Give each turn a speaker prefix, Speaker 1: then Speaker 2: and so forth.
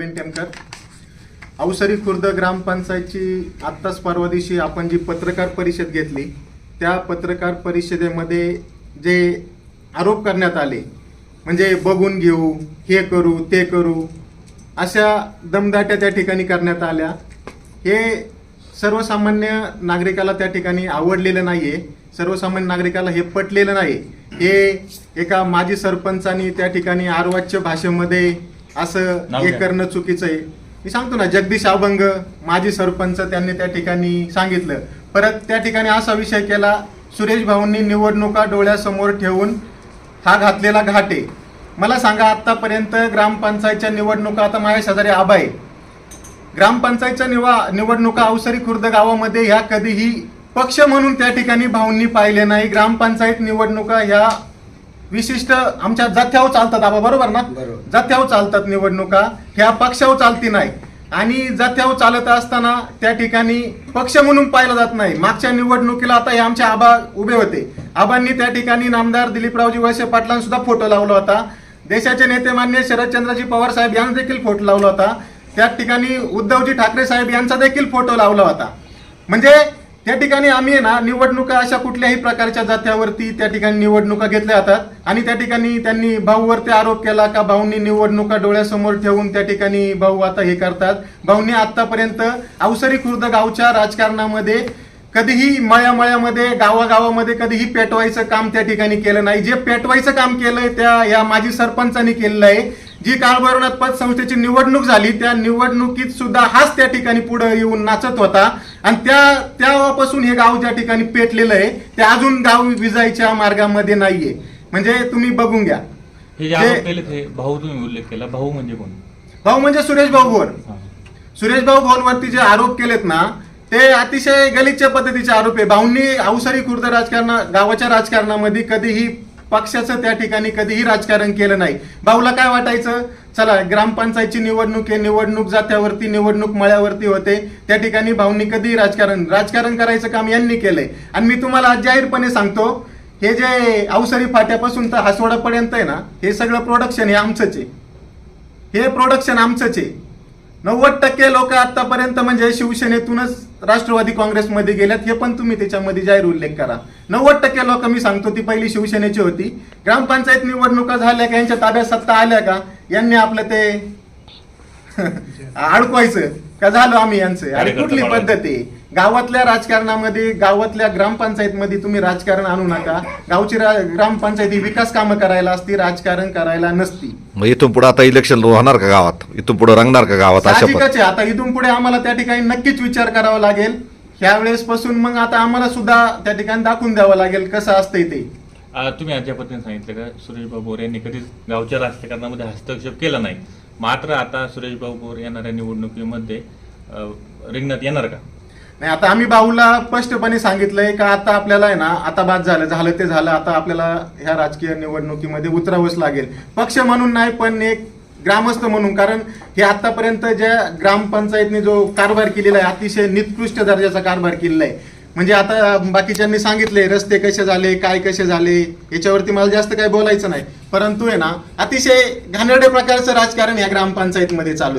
Speaker 1: प्रवीण टेमकर अवसरी खुर्द ग्रामपंचायतची आत्ताच परवा दिवशी आपण जी पत्रकार परिषद घेतली त्या पत्रकार परिषदेमध्ये जे आरोप करण्यात आले म्हणजे बघून घेऊ हे करू ते करू अशा दमदाट्या त्या ठिकाणी करण्यात आल्या. हे सर्वसामान्य नागरिकाला त्या ठिकाणी आवडलेलं नाही आहे सर्वसामान्य नागरिकाला हे पटलेलं नाही हे एका माजी सरपंचानी त्या ठिकाणी आर्वाच्य भाषेमध्ये असं हे. करणं चुकीचं आहे. मी सांगतो ना जगदीश अभंग माजी सरपंच त्यांनी त्या ठिकाणी सांगितलं. परत त्या ठिकाणी असा विषय केला सुरेश भाऊंनी निवडणुका डोळ्यासमोर ठेवून हा घातलेला घाट. आहे मला सांगा आतापर्यंत ग्रामपंचायतच्या निवडणुका आता माझ्या शेजारी आबा आहे. ग्रामपंचायतच्या निवा निवडणुका अवसरी खुर्द गावामध्ये ह्या कधीही पक्ष म्हणून त्या ठिकाणी भाऊंनी पाहिले नाही. ग्रामपंचायत निवडणुका ह्या विशिष्ट आमच्या जथ्यावर चालतात आबा बरोबर ना?
Speaker 2: बरोबर.
Speaker 1: जथ्यावर चालतात निवडणुका. ह्या पक्षावर चालती नाही. आणि जथ्यावर चालत असताना त्या ठिकाणी पक्ष म्हणून पाहिलं जात नाही. मागच्या निवडणुकीला आता हे आमचे आबा उभे होते. आबांनी त्या ठिकाणी नामदार दिलीपरावजी वळसे पाटलांना सुद्धा फोटो लावला होता. देशाचे नेते मान्य शरदचंद्रजी पवार साहेब यांना देखील फोटो लावला होता. त्या ठिकाणी उद्धवजी ठाकरे साहेब यांचा देखील फोटो लावला होता. म्हणजे त्या ठिकाणी आम्ही आहे ना निवडणुका अशा कुठल्याही प्रकारच्या जात्यावरती त्या ठिकाणी निवडणुका घेतल्या जातात. आणि त्या ठिकाणी त्यांनी भाऊवरती आरोप केला का भाऊंनी निवडणुका डोळ्यासमोर ठेवून त्या ठिकाणी भाऊ आता हे करतात. भाऊंनी आतापर्यंत अवसरी खुर्द गावच्या राजकारणामध्ये कधीही मळ्यामळ्यामध्ये गावागावामध्ये कधीही पेटवायचं काम त्या ठिकाणी केलं नाही. जे पेटवायचं काम केलंय त्या या माजी सरपंचांनी केलेलं आहे. जी काळभैरवनाथ पतसंस्थेची निवडणूक झाली त्या निवडणुकीत सुद्धा हाच त्या ठिकाणी पुढे येऊन नाचत होता. आणि त्या तेव्हापासून हे गाव ज्या ठिकाणी पेटलेलं आहे ते अजून गाव विजायच्या मार्गामध्ये नाहीये. म्हणजे तुम्ही बघून घ्या.
Speaker 3: हे जे आरोप भाऊ तुम्ही उल्लेख केला. भाऊ म्हणजे कोण?
Speaker 1: भाऊ म्हणजे सुरेश भाऊ भोर.
Speaker 3: हा.
Speaker 1: सुरेश भाऊ भोलवरती जे आरोप केलेत ना ते अतिशय गलिच्छ पद्धतीचे आरोप आहे. भाऊंनी अवसरी खुर्द राजकारणा गावाच्या राजकारणामध्ये कधीही पक्षाचं त्या ठिकाणी कधीही राजकारण केलं नाही. भाऊला काय वाटायचं? चला ग्रामपंचायतची निवडणूक आहे निवडणूक जात्यावरती निवडणूक मळ्यावरती होते. त्या ठिकाणी भाऊंनी कधीही राजकारण राजकारण करायचं काम यांनी केलंय. आणि मी तुम्हाला जाहीरपणे सांगतो हे जे अवसरी फाट्यापासून तर हसवडापर्यंत आहे ना हे सगळं प्रोडक्शन हे आमचंच आहे. हे प्रोडक्शन आमचंच आहे. नव्वद टक्के लोक आतापर्यंत म्हणजे शिवसेनेतूनच राष्ट्रवादी काँग्रेसमध्ये गेल्यात हे पण तुम्ही त्याच्यामध्ये जाहीर उल्लेख करा. नव्वद टक्के लोक मी सांगतो ती पहिली शिवसेनेची होती. ग्रामपंचायत निवडणुका झाल्या का यांच्या ताब्यात सत्ता आल्या का यांनी आपलं ते अडकवायचं. का झालं आम्ही यांचं? अरे कुठली. पद्धत? आहे गावातल्या राजकारणामध्ये गावातल्या ग्रामपंचायतमध्ये तुम्ही राजकारण आणू नका. गावची रा- ग्रामपंचायत ही विकास कामं करायला असती राजकारण करायला नसती.
Speaker 4: मग इथून पुढे आता इलेक्शन होणार का गावात? इथून पुढे रंगणार का गावात अशा पद्धती?
Speaker 1: साहजिकच आहे. आता इथून पुढे आम्हाला त्या ठिकाणी नक्कीच विचार करावा लागेल. ह्या वेळेस पासून मग आता आम्हाला सुद्धा त्या ठिकाणी दाखवून द्यावं लागेल कसं असतंय ते.
Speaker 3: आ, तुम्ही आज ज्या पद्धतीने सांगितलं का? सुरेश भाऊ बोर यांनी कधीच गावच्या राजकारणामध्ये हस्तक्षेप केला नाही. मात्र आता सुरेश भाऊ बोर येणाऱ्या निवडणुकीमध्ये रिंगणात येणार का?
Speaker 1: नाही आता आम्ही भाऊला स्पष्टपणे सांगितलंय का आता आपल्याला आहे ना आता बाद झालं झालं ते झालं आता आपल्याला ह्या राजकीय निवडणुकीमध्ये उतरावंच लागेल. पक्ष म्हणून नाही पण एक ग्रामस्थ म्हणून कारण हे आतापर्यंत ज्या ग्रामपंचायतने जो कारभार केलेला आहे अतिशय निकृष्ट दर्जाचा कारभार केलेला आहे. म्हणजे आता बाकीच्यांनी सांगितले रस्ते कसे झाले काय कसे झाले याच्यावरती मला जास्त काही बोलायचं नाही. परंतु आहे ना अतिशय घाणेरड्या प्रकारचं राजकारण या ग्रामपंचायतमध्ये चालू आहे.